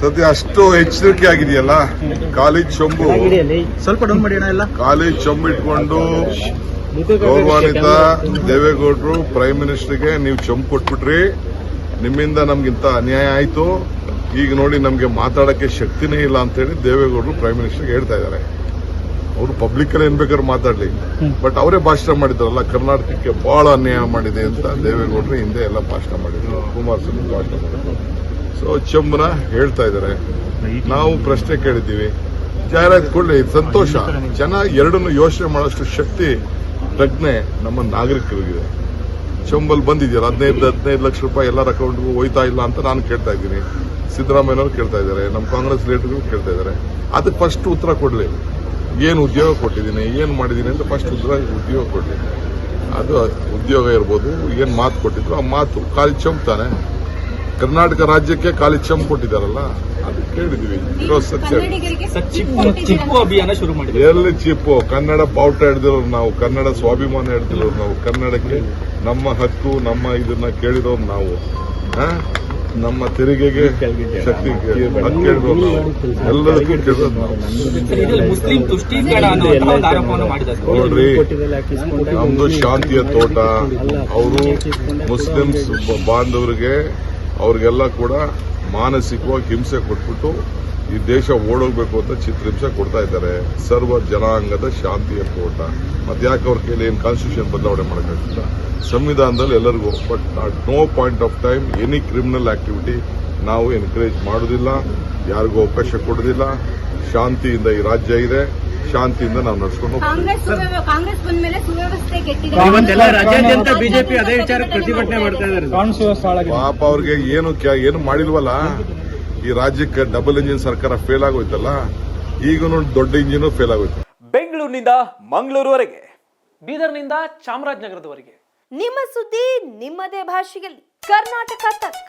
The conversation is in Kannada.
ಸದ್ಯ ಅಷ್ಟು ಎಚ್ಚರಿಕೆ ಆಗಿದೆಯಲ್ಲ? ಕಾಲೇಜ್ ಚೊಂಬು. ಸ್ವಲ್ಪ ಡೌನ್ ಮಾಡಿ ಎಲ್ಲ? ಖಾಲಿ ಚೊಂಬು ಇಟ್ಕೊಂಡು ಗೌರವಾನ್ವಿತ ದೇವೇಗೌಡರು ಪ್ರೈಮ್ ಮಿನಿಸ್ಟರ್ಗೆ ನೀವು ಚೊಂಬು ಕೊಟ್ಬಿಟ್ರಿ. ನಿಮ್ಮಿಂದ ನಮ್ಗಿಂತ ಅನ್ಯಾಯ ಆಯ್ತು. ಈಗ ನೋಡಿ ನಮ್ಗೆ ಮಾತಾಡಕ್ಕೆ ಶಕ್ತಿನೇ ಇಲ್ಲ ಅಂತ ಹೇಳಿ ದೇವೇಗೌಡರು ಪ್ರೈಮ್ ಮಿನಿಸ್ಟರ್ಗೆ ಹೇಳ್ತಾ ಇದ್ದಾರೆ. ಅವರು ಪಬ್ಲಿಕ್ ಅಲ್ಲಿ ಏನ್ ಬೇಕಾದ್ರೂ ಮಾತಾಡ್ಲಿ. ಬಟ್ ಅವರೇ ಭಾಷಣ ಮಾಡಿದ್ರಲ್ಲ ಕರ್ನಾಟಕಕ್ಕೆ ಬಹಳ ಅನ್ಯಾಯ ಮಾಡಿದೆ ಅಂತ ದೇವೇಗೌಡರು ಹಿಂದೆ ಎಲ್ಲ ಭಾಷಣ ಮಾಡಿದ್ರು. ಕುಮಾರಸ್ವಾಮಿ ಭಾಷಣ ಮಾಡಿದ್ರು. ಸೊ ಚಂಬನ ಹೇಳ್ತಾ ಇದಾರೆ ನಾವು ಪ್ರಶ್ನೆ ಕೇಳಿದ್ದೀವಿ. ಜಾಹೀರಾತು ಕೊಡ್ಲಿ ಸಂತೋಷ. ಜನ ಎರಡನ್ನು ಯೋಚನೆ ಮಾಡೋಷ್ಟು ಶಕ್ತಿ, ಪ್ರಜ್ಞೆ ನಮ್ಮ ನಾಗರಿಕರಿಗಿದೆ. ಚಂಬಲ್ ಬಂದಿದೆಯಲ್ಲ ಹದಿನೈದು ಹದಿನೈದು ಲಕ್ಷ ರೂಪಾಯಿ ಎಲ್ಲರ ಅಕೌಂಟ್ಗೂ ಹೋಯ್ತಾ ಇಲ್ಲ ಅಂತ ನಾನು ಕೇಳ್ತಾ ಇದ್ದೀನಿ. ಸಿದ್ದರಾಮಯ್ಯನವರು ಕೇಳ್ತಾ ಇದ್ದಾರೆ. ನಮ್ಮ ಕಾಂಗ್ರೆಸ್ ಲೀಡರ್ಗಳು ಕೇಳ್ತಾ ಇದ್ದಾರೆ. ಅದಕ್ಕೆ ಫಸ್ಟ್ ಉತ್ತರ ಕೊಡಲಿ. ಏನು ಉದ್ಯೋಗ ಕೊಟ್ಟಿದ್ದೀನಿ, ಏನು ಮಾಡಿದ್ದೀನಿ ಅಂತ ಫಸ್ಟ್ ಉತ್ತರ ಉದ್ಯೋಗ ಕೊಡಲಿ. ಅದು ಉದ್ಯೋಗ ಇರ್ಬೋದು, ಏನು ಮಾತು ಕೊಟ್ಟಿದ್ರು ಆ ಮಾತು. ಖಾಲಿ ಚಂಪ್ ತಾನೆ ಕರ್ನಾಟಕ ರಾಜ್ಯಕ್ಕೆ ಖಾಲಿ ಚಂಪ್ ಕೊಟ್ಟಿದ್ದಾರಲ್ಲ ಅದು ಕೇಳಿದ್ವಿ ಇರೋ ಸತ್ಯ ಕನ್ನಡಿಗರಿಗೆ ಚಿಪ್ಪು ಅಭಿಯಾನ ಶುರು ಎಲ್ಲಿ ಚಿಪ್ಪು? ಕನ್ನಡ ಬಾವುಟ ಹಿಡ್ದಿರೋರು ನಾವು ಕನ್ನಡ ಸ್ವಾಭಿಮಾನ ಹಿಡ್ದಿರೋರು ನಾವು ಕನ್ನಡಕ್ಕೆ ನಮ್ಮ ಹಕ್ಕು ನಮ್ಮ ಇದನ್ನ ಕೇಳಿರೋರು ನಾವು? ನಮ್ಮ ತೆರಿಗೆಗೆ ಶಕ್ತಿ ಕೇಳಿರೋರು ನಾವು. ಎಲ್ಲದಕ್ಕೂ ನಾವು. ನೋಡ್ರಿ ನಮ್ದು ಶಾಂತಿಯ ತೋಟ. ಅವರು ಮುಸ್ಲಿಮ್ಸ್ ಬಾಂಧವರಿಗೆ ಅವ್ರಿಗೆಲ್ಲ ಕೂಡ ಮಾನಸಿಕವಾಗಿ ಹಿಂಸೆ ಕೊಟ್ಬಿಟ್ಟು ಈ ದೇಶ ಓಡೋಗ್ಬೇಕು ಅಂತ ಚಿತ್ರಹಿಂಸೆ ಕೊಡ್ತಾ ಇದ್ದಾರೆ. ಸರ್ವ ಜನಾಂಗದ ಶಾಂತಿಯ ಕೋಟ ಮತ್ತೆ ಯಾಕೆ ಅವ್ರ ಕೈಲಿ ಏನು ಕಾನ್ಸ್ಟಿಟ್ಯೂಷನ್ ಬದಲಾವಣೆ ಮಾಡೋಕ್ಕಾಗಿಲ್ಲ ಸಂವಿಧಾನದಲ್ಲಿ ಎಲ್ಲರಿಗೂ but at no point of time any criminal activity ನಾವು ಎನ್ಕರೇಜ್ ಮಾಡೋದಿಲ್ಲ. ಯಾರಿಗೂ ಅವಕಾಶ ಕೊಡೋದಿಲ್ಲ. ಶಾಂತಿಯಿಂದ ಈ ರಾಜ್ಯ ಇದೆ. ಶಾಂತಿಯಿಂದ ನಾವು ನಡೆಸ್ಕೊಂಡು ರಾಜ್ಯಾದ್ಯಂತ ಬಿಜೆಪಿ ಅದೇ ವಿಚಾರ ಪ್ರತಿಭಟನೆ ಮಾಡ್ತಾ ಇದ್ದಾರೆ ಪಾಪ ಅವ್ರಿಗೆ ಏನು ಏನು ಮಾಡಿಲ್ವಲ್ಲ? ಈ ರಾಜ್ಯಕ್ಕೆ ಡಬಲ್ ಇಂಜಿನ್ ಸರ್ಕಾರ ಫೇಲ್ ಆಗೋಯ್ತಲ್ಲ? ಈಗನು ದೊಡ್ಡ ಇಂಜಿನ್ ಫೇಲ್ ಆಗೋಯ್ತು. ಬೆಂಗಳೂರಿನಿಂದ ಮಂಗಳೂರುವರೆಗೆ ಬೀದರ್ನಿಂದ ಚಾಮರಾಜನಗರದವರೆಗೆ. ನಿಮ್ಮ ಸುದ್ದಿ ನಿಮ್ಮದೇ ಭಾಷೆಯಲ್ಲಿ. ಕರ್ನಾಟಕ ತಕ್.